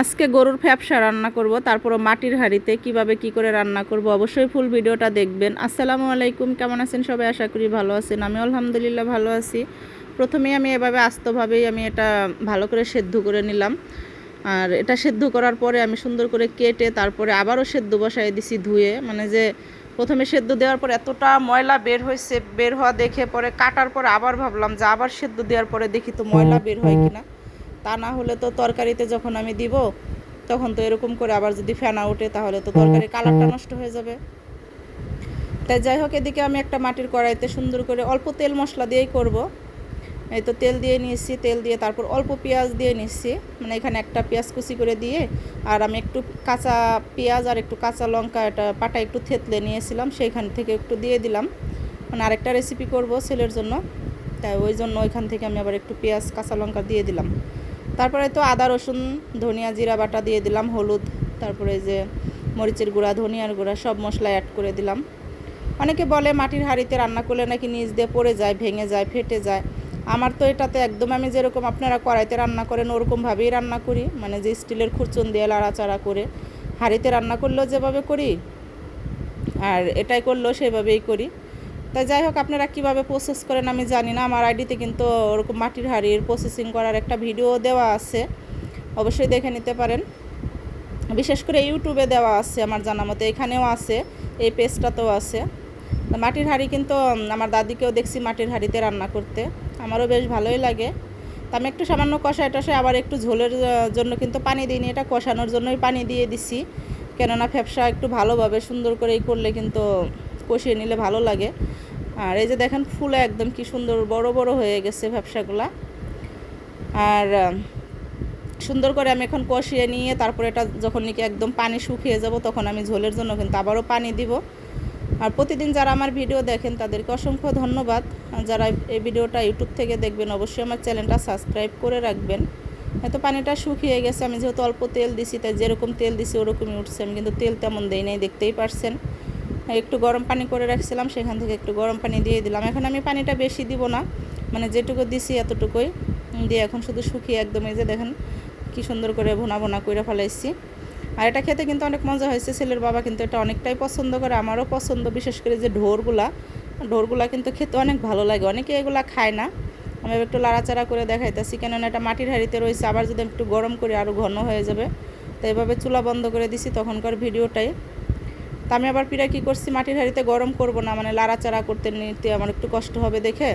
আজকে গরুর ফ্যাপসা রান্না করব তারপরও মাটির হাঁড়িতে কীভাবে কি করে রান্না করব অবশ্যই ফুল ভিডিওটা দেখবেন। আসসালামু আলাইকুম কেমন আছেন সবাই? আশা করি ভালো আছেন। আমি আলহামদুলিল্লাহ ভালো আছি। প্রথমেই আমি এভাবে আস্তভাবেই আমি এটা ভালো করে সেদ্ধ করে নিলাম। আর এটা সেদ্ধ করার পরে আমি সুন্দর করে কেটে তারপরে আবারও সেদ্ধ বসাই দিছি ধুয়ে। মানে যে প্রথমে সেদ্ধ দেওয়ার পর এতটা ময়লা বের হয়েছে বের হওয়া দেখে পরে কাটার পর আবার ভাবলাম যে আবার সেদ্ধ দেওয়ার পরে দেখি তো ময়লা বের হয় কিনা। তা না হলে তো তরকারিতে যখন আমি দিব তখন তো এরকম করে আবার যদি ফেনা ওঠে তাহলে তো তরকারির কালারটা নষ্ট হয়ে যাবে। তাই যাই হোক এদিকে আমি একটা মাটির কড়াইতে সুন্দর করে অল্প তেল মশলা দিয়েই করব। এই তো তেল দিয়ে নিয়েছি তেল দিয়ে তারপর অল্প পেঁয়াজ দিয়ে নিচ্ছি মানে এখানে একটা পেঁয়াজ কুচি করে দিয়ে আর আমি একটু কাঁচা পেঁয়াজ আর একটু কাঁচা লঙ্কা এটা পাটা একটু থেতলে নিয়েছিলাম সেইখান থেকে একটু দিয়ে দিলাম। মানে আরেকটা রেসিপি করব ছেলের জন্য। তাই ওই জন্য ওইখান থেকে আমি আবার একটু পেঁয়াজ কাঁচা লঙ্কা দিয়ে দিলাম। তারপরে তো আদা, রসুন, ধনিয়া, জিরা বাটা দিয়ে দিলাম, হলুদ, তারপরে যে মরিচের গুঁড়া, ধনিয়ার গুঁড়া, সব মশলা অ্যাড করে দিলাম। অনেকে বলে মাটির হাঁড়িতে রান্না করলে নাকি নিচ দিয়ে পড়ে যায়, ভেঙে যায়, ফেটে যায়। আমার তো এটাতে একদম আমি যেরকম আপনারা কড়াইতে রান্না করেন, ওরকমভাবেই রান্না করি। মানে যে স্টিলের খুরচুন দিয়ে লাড়াচাড়া করে হাঁড়িতে রান্না করলেও যেভাবে করি, আর এটাই করলেও সেভাবেই করি। তাই যাই হোক, আপনারা কীভাবে প্রসেস করেন আমি জানি না। আমার আইডিতে কিন্তু ওরকম মাটির হাঁড়ির প্রসেসিং করার একটা ভিডিও দেওয়া আছে। অবশ্যই দেখে নিতে পারেন। বিশেষ করে ইউটিউবে দেওয়া আছে আমার জানা মতে, এখানেও আছে, এই পেজটাতেও আছে। মাটির হাঁড়ি কিন্তু আমার দাদিকেও দেখছি মাটির হাঁড়িতে রান্না করতে। আমারও বেশ ভালোই লাগে। তা আমি একটু সামান্য কষায় টষায় আবার একটু ঝোলের জন্য কিন্তু পানি দিইনি। এটা কষানোর জন্যই পানি দিয়ে দিছি। কেননা ফ্যাপসা একটু ভালোভাবে সুন্দর করেই করলে কিন্তু কষিয়ে নিলে ভালো লাগে। আর এই যে দেখেন ফুলে একদম কি সুন্দর বড় বড় হয়ে গেছে ব্যবসাগুলা। আর সুন্দর করে আমি এখন কষিয়ে নিয়ে তারপরে এটা যখন নাকি একদম পানি শুকিয়ে যাব তখন আমি ঝোলের জন্য কিন্তু আবারও পানি দিব। আর প্রতিদিন যারা আমার ভিডিও দেখেন তাদেরকে অসংখ্য ধন্যবাদ। যারা এই ভিডিওটা ইউটিউব থেকে দেখবেন অবশ্যই আমার চ্যানেলটা সাবস্ক্রাইব করে রাখবেন। হয়তো পানিটা শুকিয়ে গেছে, আমি যেহেতু অল্প তেল দিছি, তাই যেরকম তেল দিছি ওরকমই উঠছে। আমি কিন্তু তেল তেমন দেই নাই, দেখতেই পারছেন। একটু গরম পানি করে রাখছিলাম, সেখান থেকে একটু গরম পানি দিয়ে দিলাম। এখন আমি পানিটা বেশি দিব না মানে যেটুকু দিছি এতটুকুই। দিয়ে এখন শুধু শুকিয়ে একদম এই যে দেখেন কি সুন্দর করে ভোনা ভোনা করে ফেলাইছি। আর এটা খেতে কিন্তু অনেক মজা হয়েছে, ছেলের বাবা কিন্তু এটা অনেকটাই পছন্দ করে, আমারও পছন্দ, বিশেষ করে যে ঢোরগুলা। ঢোরগুলা কিন্তু খেতে অনেক ভালো লাগে, অনেকে এগুলা খায় না। আমি একটু লাড়াচাড়া করে দেখাইতেছি, কেননা এটা মাটির হাঁড়িতে রয়েছে, আবার যদি একটু গরম করি আরও ঘন হয়ে যাবে। তো এভাবে চুলা বন্ধ করে দিছি, তখনকার ভিডিওটাই। তা আমি আবার পিড়া কী করছি? মাটির হাঁড়িতে গরম করব না মানে লাড়াচাড়া করতে নিতে আমার একটু কষ্ট হবে দেখে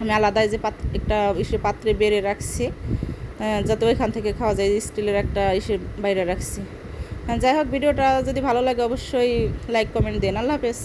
আমি আলাদাই যে পাত একটা ইসে পাত্রে বেড়ে রাখছি যাতে ওইখান থেকে খাওয়া যায়, স্টিলের একটা ইসে বাইরে রাখছি। যাই হোক, ভিডিওটা যদি ভালো লাগে অবশ্যই লাইক কমেন্ট দেন আল্লাহ হাফেজ।